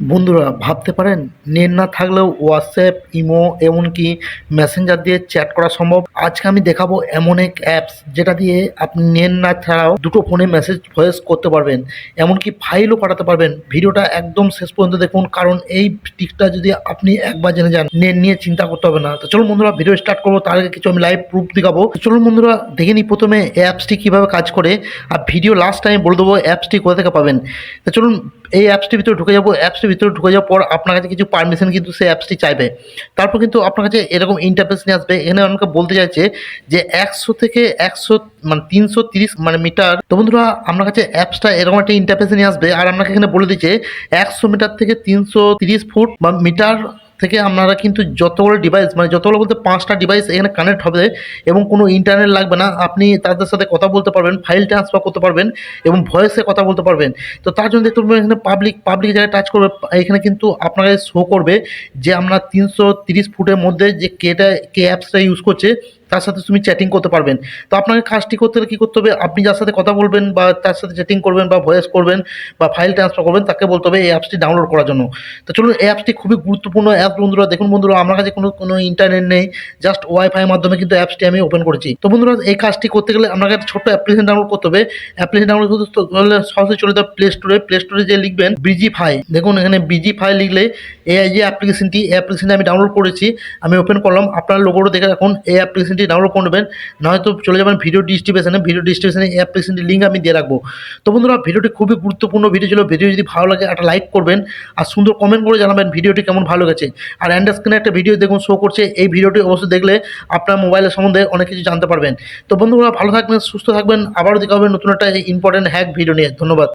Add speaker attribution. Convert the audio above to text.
Speaker 1: বন্ধুরা, ভাবতে পারেন, নেট না থাকলেও হোয়াটসঅ্যাপ ইমো এমনকি মেসেঞ্জার দিয়ে চ্যাট করা সম্ভব? আজকে আমি দেখাবো এমন এক অ্যাপস যেটা দিয়ে আপনি নেট না ছাড়াও দুটো ফোনে মেসেজ ভয়েস করতে পারবেন, এমনকি ফাইলও পাঠাতে পারবেন। ভিডিওটা একদম শেষ পর্যন্ত দেখুন, কারণ এই টিকটা যদি আপনি একবার জেনে যান, নেট নিয়ে চিন্তা করতে হবে না। তো চলুন বন্ধুরা ভিডিও স্টার্ট করব, তার আগে কিছু আমি লাইভ প্রুফ দেখাবো। চলুন বন্ধুরা, দেখে নিই প্রথমে অ্যাপসটি কীভাবে কাজ করে, আর ভিডিও লাস্ট টাইম বলে দেবো অ্যাপসটি কোথা থেকে পাবেন। তো চলুন এই অ্যাপসটির ভিতরে ঢুকে যাব অ্যাপসটির ভিতরে ঢুকে যাওয়ার পর আপনার কাছে কিছু পারমিশন কিন্তু সেই অ্যাপসটি চাইবে। তারপর কিন্তু আপনার কাছে এরকম ইন্টারফেস নিয়ে আসবে। এখানে আমাকে বলতে চাইছে যে একশো থেকে একশো মানে তিনশো তিরিশ মানে মিটার তো বন্ধুরা, আপনার কাছে অ্যাপসটা এরকম একটা ইন্টারফেস নিয়ে আসবে। আর আপনাকে এখানে বলে দিচ্ছে, একশো মিটার থেকে তিনশো তিরিশ ফুট, বা মিটার থেকে আপনারা কিন্তু যতগুলো ডিভাইস মানে যতগুলো বলতে পাঁচটা ডিভাইস এখানে কানেক্ট হবে এবং কোনো ইন্টারনেট লাগবে না, আপনি তাদের সাথে কথা বলতে পারবেন ফাইল ট্রান্সফার করতে পারবেন এবং ভয়েসে কথা বলতে পারবেন। তো তার জন্য দেখতে পাবেন এখানে পাবলিক পাবলিক জায়গায় টাচ করবে, এখানে কিন্তু আপনাকে শো করবে যে আমরা তিনশো তিরিশ ফুটের মধ্যে যে কেটা কে অ্যাপসটা ইউজ করছে। তার সাথে তুমি চ্যাটিং করতে পারবেন। তো আপনাকে কাজটি করতে হলে কী করতে হবে? আপনি যার সাথে কথা বলবেন বা তার সাথে চ্যাটিং করবেন বা ভয়েস করবেন বা ফাইল ট্রান্সফার করবেন, তাকে বলতে হবে এই অ্যাপসটি ডাউনলোড করার জন্য। তো চলুন, এই অ্যাপসটি খুবই গুরুত্বপূর্ণ অ্যাপ বন্ধুরা। দেখুন বন্ধুরা, আমার কাছে কোনো কোনো ইন্টারনেট নেই জাস্ট ওয়াইফাইয়ের মাধ্যমে কিন্তু অ্যাপসটি আমি ওপেন করেছি। তো বন্ধুরা, এই কাজটি করতে গেলে আপনাকে একটা ছোট্ট অ্যাপ্লিকেশন ডাউনলোড করতে হবে। অ্যাপ্লিকেশন ডাউনলোড করতে হলে চলে যাবে প্লে স্টোরে প্লে স্টোরে যে লিখবেন বিজি ফাই দেখুন, এখানে বিজি ফাই লিখলে এই যে অ্যাপ্লিকেশনটি এই অ্যাপ্লিকেশনটি আমি ডাউনলোড করেছি। আমি ওপেন করলাম। আপনার লোগোটা দেখে রাখুন। এই অ্যাপ্লিকেশনটি ডাউনলোড করে নেবেন, নয়তো চলে যাবেন ভিডিও ডিস্ট্রিবিউশনে ভিডিও ডিস্ট্রিবিউশনে এই অ্যাপ্লিকেশনটির লিঙ্ক আমি দিয়ে রাখব। তো বন্ধুরা, ভিডিওটি খুবই গুরুত্বপূর্ণ ভিডিও ছিল ভিডিও যদি ভালো লাগে একটা লাইক করবেন, আর সুন্দর কমেন্ট করে জানাবেন ভিডিওটি কেমন ভালো গেছে আর অ্যান্ড স্ক্রিনে একটা ভিডিও দেখুন শো করছে, এই ভিডিওটি অবশ্যই দেখলে আপনার মোবাইলের সম্বন্ধে অনেক কিছু জানতে পারবেন। তো বন্ধুরা, ভালো থাকবেন, সুস্থ থাকবেন, আবারও দেখা হবে নতুন একটা ইম্পর্টেন্ট হ্যাক ভিডিও নিয়ে। ধন্যবাদ।